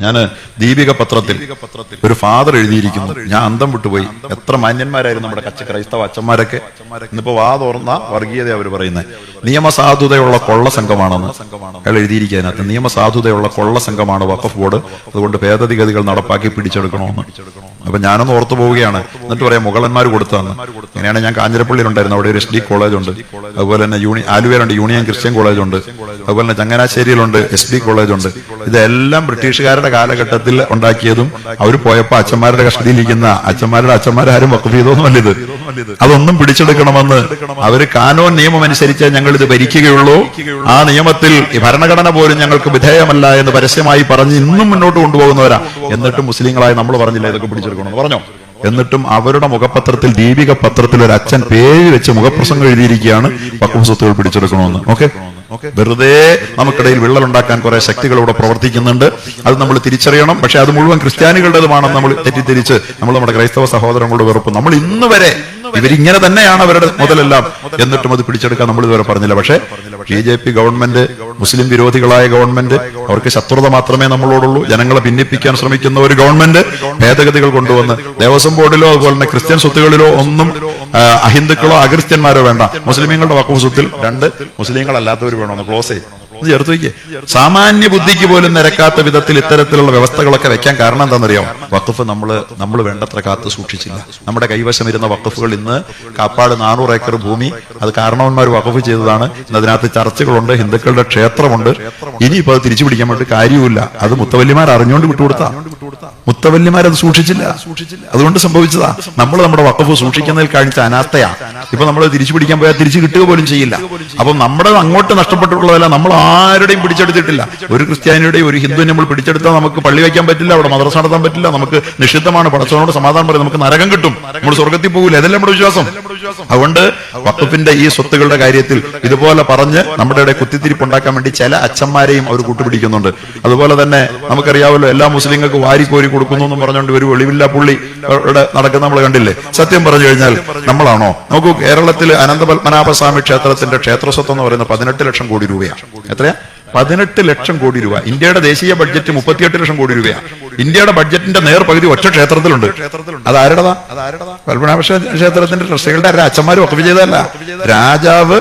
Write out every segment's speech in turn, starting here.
ഞാൻ ദീപിക പത്രത്തിൽ ഒരു ഫാദർ എഴുതിയിരിക്കുന്നു. ഞാൻ അന്തം വിട്ടുപോയി. എത്ര മാന്യന്മാരായിരുന്നു നമ്മുടെ കച്ച ക്രൈസ്തവ അച്ഛന്മാരൊക്കെ. ഇന്നിപ്പോ വാ തുറന്ന വർഗീയത അവർ പറയുന്നത് നിയമസാധുതയുള്ള കൊള്ള സംഘമാണെന്ന് അയാൾ എഴുതിയിരിക്കുക അതിനകത്ത് നിയമസാധുതയുള്ള കൊള്ള സംഘമാണ് വഖഫ് ബോർഡ്. അതുകൊണ്ട് ഭേദഗതികൾ നടപ്പാക്കി പിടിച്ചെടുക്കണമെന്ന്. അപ്പൊ ഞാനൊന്ന് ഓർത്തു പോവുകയാണ്. എന്നിട്ട് പറയാം മുഗളന്മാർ കൊടുത്തതെന്ന്. അങ്ങനെയാണ് ഞാൻ കാഞ്ഞിരപ്പള്ളിയിലുണ്ടായിരുന്നു അവിടെ ഒരു എസ് ഡി കോളേജ് ഉണ്ട്. അതുപോലെ തന്നെ യൂണി ആലുവയിലുണ്ട് യൂണിയൻ ക്രിസ്ത്യൻ കോളേജ് ഉണ്ട്. അതുപോലെ തന്നെ ചങ്ങനാശ്ശേരിയിലുണ്ട് എസ് ഡി കോളേജ് ഉണ്ട്. ഇതെല്ലാം ബ്രിട്ടീഷുകാരുടെ കാലഘട്ടത്തിൽ ഉണ്ടാക്കിയതും അവർ പോയപ്പോ അച്ഛന്മാരുടെ കഷ്ടതിയിലിരിക്കുന്ന അച്ഛന്മാരുടെ അച്ഛന്മാരാരും വക്കഫ് ചെയ്തൊന്നുമല്ല ഇത്. അതൊന്നും പിടിച്ചെടുക്കണമെന്ന് അവർ കാനോൻ നിയമം അനുസരിച്ച് ഞങ്ങൾ ഇത് ഭരിക്കുകയുള്ളൂ. ആ നിയമത്തിൽ ഭരണഘടന പോലും ഞങ്ങൾക്ക് വിധേയമല്ല എന്ന് പരസ്യമായി പറഞ്ഞ് ഇന്നും മുന്നോട്ട് കൊണ്ടുപോകുന്നവരാ. എന്നിട്ട് മുസ്ലിങ്ങളായി നമ്മൾ പറഞ്ഞില്ല ഇതൊക്കെ പിടിച്ചെടുക്കണമെന്ന്. പറഞ്ഞോ? എന്നിട്ടും അവരുടെ മുഖപത്രത്തിൽ ദീപിക പത്രത്തിൽ ഒരു അച്ഛൻ പേര് വെച്ച് മുഖപ്രസംഗം എഴുതിയിരിക്കുകയാണ് വഖഫ് സ്വത്തുകൾ പിടിച്ചെടുക്കണമെന്ന്. ഓക്കെ? വെറുതെ നമുക്കിടയിൽ വിള്ളൽ ഉണ്ടാക്കാൻ കുറെ ശക്തികൾ ഇവിടെ പ്രവർത്തിക്കുന്നുണ്ട്. അത് നമ്മൾ തിരിച്ചറിയണം. പക്ഷെ അത് മുഴുവൻ ക്രിസ്ത്യാനികളുടേതുമാണെന്ന് നമ്മൾ തെറ്റിദ്ധരിച്ച് നമ്മൾ നമ്മുടെ ക്രൈസ്തവ സഹോദരങ്ങളുടെ വെറുപ്പ്. നമ്മൾ ഇന്ന് വരെ ഇവരിങ്ങനെ തന്നെയാണ് അവരുടെ മുതലെല്ലാം. എന്നിട്ടും അത് പിടിച്ചെടുക്കാൻ നമ്മൾ ഇതുവരെ പറഞ്ഞില്ല. പക്ഷേ ബി ജെ പി ഗവൺമെന്റ് മുസ്ലിം വിരോധികളായ ഗവൺമെന്റ് അവർക്ക് ശത്രുത മാത്രമേ നമ്മളോടുള്ളൂ. ജനങ്ങളെ ഭിന്നിപ്പിക്കാൻ ശ്രമിക്കുന്ന ഒരു ഗവൺമെന്റ് ഭേദഗതികൾ കൊണ്ടുവന്ന് ദേവസ്വം ബോർഡിലോ അതുപോലെ തന്നെ ക്രിസ്ത്യൻ സ്വത്തുകളിലോ ഒന്നും അഹിന്ദുക്കളോ അക്രിസ്ത്യന്മാരോ വേണ്ട. മുസ്ലിമീങ്ങളുടെ വക്കഫ് സ്വത്തിൽ രണ്ട് മുസ്ലിങ്ങളല്ലാത്തവർ വേണമെന്ന് ക്ലോസ് ചെയ്യും. ഇത് ചേർത്ത് വയ്ക്കേ സാമാന്യ ബുദ്ധിക്ക് പോലും നിരക്കാത്ത വിധത്തിൽ ഇത്തരത്തിലുള്ള വ്യവസ്ഥകളൊക്കെ വെക്കാൻ കാരണം എന്താണെന്നറിയോ? വഖഫ് നമ്മൾ നമ്മൾ വേണ്ടത്ര കാത്തു സൂക്ഷിച്ചില്ല. നമ്മുടെ കൈവശം ഇരുന്ന വഖഫുകൾ ഇന്ന് കാപ്പാട് നാനൂറ് ഏക്കർ ഭൂമി. അത് കാരണവന്മാർ വഖഫ് ചെയ്തതാണ്. ഇന്ന് അതിനകത്ത് ചർച്ചകളുണ്ട്. ഹിന്ദുക്കളുടെ ക്ഷേത്രമുണ്ട്. ഇനിയിപ്പോ അത് തിരിച്ചു പിടിക്കാൻ വേണ്ടി കാര്യവുമില്ല. അത് മുത്തവല്ലിമാർ അറിഞ്ഞുകൊണ്ട് വിട്ടുകൊടുത്താ. മുത്തവല്ലിമാരത് സൂക്ഷിച്ചില്ല. അതുകൊണ്ട് സംഭവിച്ചതാ. നമ്മൾ നമ്മുടെ വക്കഫ് സൂക്ഷിക്കുന്നതിൽ കാണിച്ച അനാസ്ഥയാ. ഇപ്പൊ നമ്മൾ തിരിച്ചു പിടിക്കാൻ പോയാൽ തിരിച്ചു കിട്ടുക പോലും ചെയ്യില്ല. അപ്പം നമ്മുടെ അങ്ങോട്ട് നഷ്ടപ്പെട്ടിട്ടുള്ളതല്ല നമ്മൾ ആരുടെയും പിടിച്ചെടുത്തിട്ടില്ല. ഒരു ക്രിസ്ത്യാനിയുടെയും ഒരു ഹിന്ദു നമ്മൾ പിടിച്ചെടുത്താൽ നമുക്ക് പള്ളി വയ്ക്കാൻ പറ്റില്ല അവിടെ മദ്രസ നടത്താൻ പറ്റില്ല നമുക്ക് നിഷിദ്ധമാണ്. പടച്ചവനോട് സമാധാനം പറയും നമുക്ക് നരകം കിട്ടും. നമ്മൾ സ്വർഗത്തിൽ പോകില്ല അതല്ല നമ്മുടെ വിശ്വാസം? അതുകൊണ്ട് വകുപ്പിന്റെ ഈ സ്വത്തുകളുടെ കാര്യത്തിൽ ഇതുപോലെ പറഞ്ഞ് നമ്മുടെ ഇവിടെ കുത്തിത്തിരിപ്പ് ഉണ്ടാക്കാൻ വേണ്ടി ചില അച്ഛന്മാരെയും അവർ കൂട്ടുപിടിക്കുന്നുണ്ട്. അതുപോലെ തന്നെ നമുക്കറിയാമല്ലോ എല്ലാ മുസ്ലിങ്ങൾക്ക് വാരിക്കോരി കൊടുക്കുന്നു എന്ന് പറഞ്ഞുകൊണ്ട് ഒരു ഒളിവില്ലാ പുള്ളി ഇവിടെ നടക്കുന്ന നമ്മൾ കണ്ടില്ലേ? സത്യം പറഞ്ഞു കഴിഞ്ഞാൽ നമ്മളാണോ? നോക്കൂ കേരളത്തിൽ അനന്തപത്മനാഭസ്വാമി ക്ഷേത്രത്തിന്റെ ക്ഷേത്ര സ്വത്ത് എന്ന് പറയുന്നത് പതിനെട്ട് ലക്ഷം കോടി രൂപയാണ് എത്രയാ? പതിനെട്ട് ലക്ഷം കോടി രൂപ. ഇന്ത്യയുടെ ദേശീയ ബഡ്ജറ്റ് മുപ്പത്തിയെട്ട് ലക്ഷം കോടി രൂപയാണ് ഇന്ത്യയുടെ ബഡ്ജറ്റിന്റെ നേർ പകുതി ഒറ്റ ക്ഷേത്രത്തിലുണ്ട്. അത് ആരുടേതാ? പത്മനാഭ ക്ഷേത്രത്തിന്റെ ട്രസ്റ്റികളുടെ അച്ഛന്മാരും ഒക്കെ ചെയ്തതല്ല രാജാവ്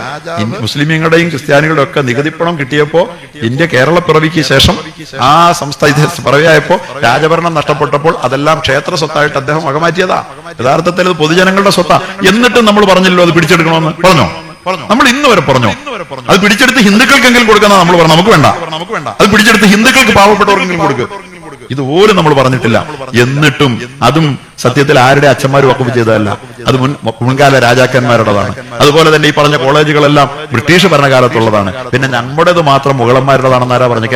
മുസ്ലിമീങ്ങളുടെയും ക്രിസ്ത്യാനികളുടെ ഒക്കെ നികുതിപ്പണം കിട്ടിയപ്പോ ഇന്ത്യ കേരള പിറവിക്ക് ശേഷം ആ സംസ്ഥാന പിറവിയായപ്പോ രാജഭരണം നഷ്ടപ്പെട്ടപ്പോൾ അതെല്ലാം ക്ഷേത്ര സ്വത്തായിട്ട് അദ്ദേഹം വകമാറ്റിയതാ. യഥാർത്ഥത്തിൽ അത് പൊതുജനങ്ങളുടെ സ്വത്താ. എന്നിട്ടും നമ്മൾ പറഞ്ഞല്ലോ അത് പിടിച്ചെടുക്കണമെന്ന്. പറഞ്ഞോ? നമ്മൾ ഇന്ന് വരെ പറഞ്ഞു? അത് പിടിച്ചെടുത്ത് ഹിന്ദുക്കൾക്കെങ്കിലും കൊടുക്കുന്ന നമ്മൾ പറഞ്ഞു നമുക്ക് വേണ്ട. നമുക്ക് വേണ്ട. അത് പിടിച്ചെടുത്ത് ഹിന്ദുക്കൾക്ക് പാവപ്പെട്ടവർക്കെങ്കിലും കൊടുക്കുക ഇതുപോലും നമ്മൾ പറഞ്ഞിട്ടില്ല. എന്നിട്ടും അതും സത്യത്തിൽ ആരുടെ അച്ഛന്മാരും വക്കഫ് ചെയ്തതല്ല. അത് മുൻ മുൻകാല രാജാക്കന്മാരുടേതാണ്. അതുപോലെ തന്നെ ഈ പറഞ്ഞ കോളേജുകളെല്ലാം ബ്രിട്ടീഷ് ഭരണകാലത്തുള്ളതാണ്. പിന്നെ നമ്മുടേത് മാത്രം മുഗളന്മാരുടേതാണെന്നാരാ പറഞ്ഞു